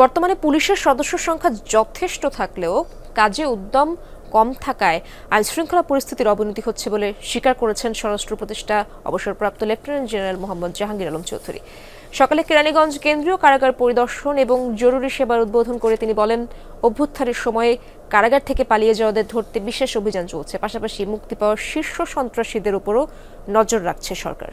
বর্তমানে পুলিশের সদস্য সংখ্যা যথেষ্ট থাকলেও কাজে উদ্যম কম থাকায় আইনশৃঙ্খলা পরিস্থিতির অবনতি হচ্ছে বলে স্বীকার করেছেন স্বরাষ্ট্র উপদেষ্টা, অবসরপ্রাপ্ত লেফটেন্যান্ট জেনারেল মোহাম্মদ জাহাঙ্গীর আলম চৌধুরী। সকালে কেরানীগঞ্জ কেন্দ্রীয় কারাগার পরিদর্শন এবং জরুরি সেবার উদ্বোধন করে তিনি বলেন, অভ্যুত্থানের সময়ে কারাগার থেকে পালিয়ে যাওয়াদের ধরতে বিশেষ অভিযান চলছে, পাশাপাশি মুক্তি পাওয়া শীর্ষ সন্ত্রাসীদের উপরও নজর রাখছে সরকার।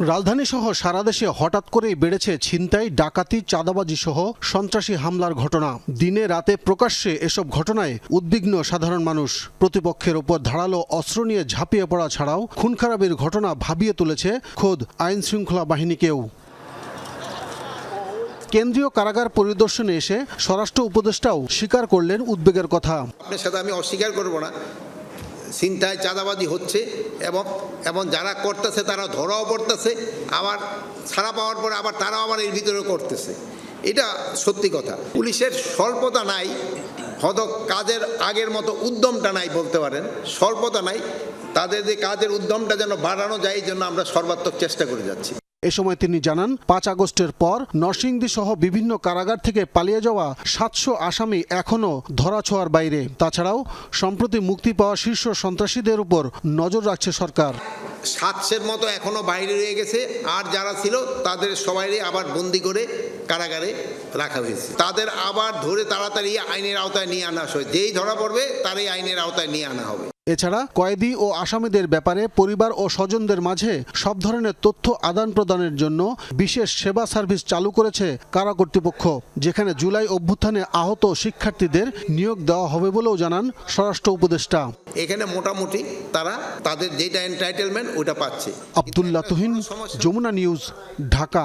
রাজধানী সহ সারা দেশে হঠাৎ করেই বেড়েছে ছিনতাই, ডাকাতি চাঁদাবাজি সহ সন্ত্রাসী হামলার ঘটনা। দিনে রাতে প্রকাশ্যে এসব ঘটনায় উদ্বিগ্ন সাধারণ মানুষ। প্রতিপক্ষের ওপর ধারালো অস্ত্র নিয়ে ঝাঁপিয়ে পড়া ছাড়াও খুন খারাপের ঘটনা ভাবিয়ে তুলেছে খোদ আইন শৃঙ্খলা বাহিনীকেও। কেন্দ্রীয় কারাগার পরিদর্শনে এসে স্বরাষ্ট্র উপদেষ্টাও স্বীকার করলেন উদ্বেগের কথা। আপনার সাথে আমি অস্বীকার করব না। চিন্তায় চাঁদাবাজি হচ্ছে এবং এবং যারা করতেছে তারা ধরাও পড়তেছে, আবার ছাড়া পাওয়ার পরে আবার তারাও আবার এর ভিতরে করতেছে। এটা সত্যি কথা। পুলিশের স্বল্পতা নাই হয়তো কাজের আগের মতো উদ্যমটা নাই বলতে পারেন। স্বল্পতা নাই, তাদের যে কাজের উদ্যমটা যেন বাড়ানো যায়, এই জন্য আমরা সর্বাত্মক চেষ্টা করে যাচ্ছি। এ সময় তিনি জানান, পাঁচ আগস্টের পর নরসিংদী সহ বিভিন্ন কারাগার থেকে পালিয়ে যাওয়া সাতশো আসামি এখনও ধরাছোঁয়ার বাইরে। তাছাড়াও, সম্প্রতি মুক্তি পাওয়া শীর্ষ সন্ত্রাসীদের উপর নজর রাখছে সরকার। সাতশের মতো এখনও বাইরে রয়ে গেছে, আর যারা ছিল তাদের সবাইরে আবার বন্দি করে কারাগারে রাখা হয়েছে। তাদের আবার ধরে তাড়াতাড়ি আইনের আওতায় নিয়ে আনা হয় যেই ধরা পড়বে, তারই আইনের আওতায় নিয়ে আনা হবে। এছাড়া কয়েদি ও আসামিদের ব্যাপারে পরিবার ও স্বজনদের মাঝে সব ধরনের তথ্য আদান প্রদানের জন্য বিশেষ সেবা সার্ভিস চালু করেছে কারা কর্তৃপক্ষ যেখানে জুলাই অভ্যুত্থানে আহত শিক্ষার্থীদের নিয়োগ দেওয়া হবে বলেও জানান স্বরাষ্ট্র উপদেষ্টা। এখানে মোটামুটি তারা তাদের যেটা এন্টাইটেলমেন্ট ওটা পাচ্ছে। আবদুল্লাহ তুহিন যমুনা নিউজ ঢাকা।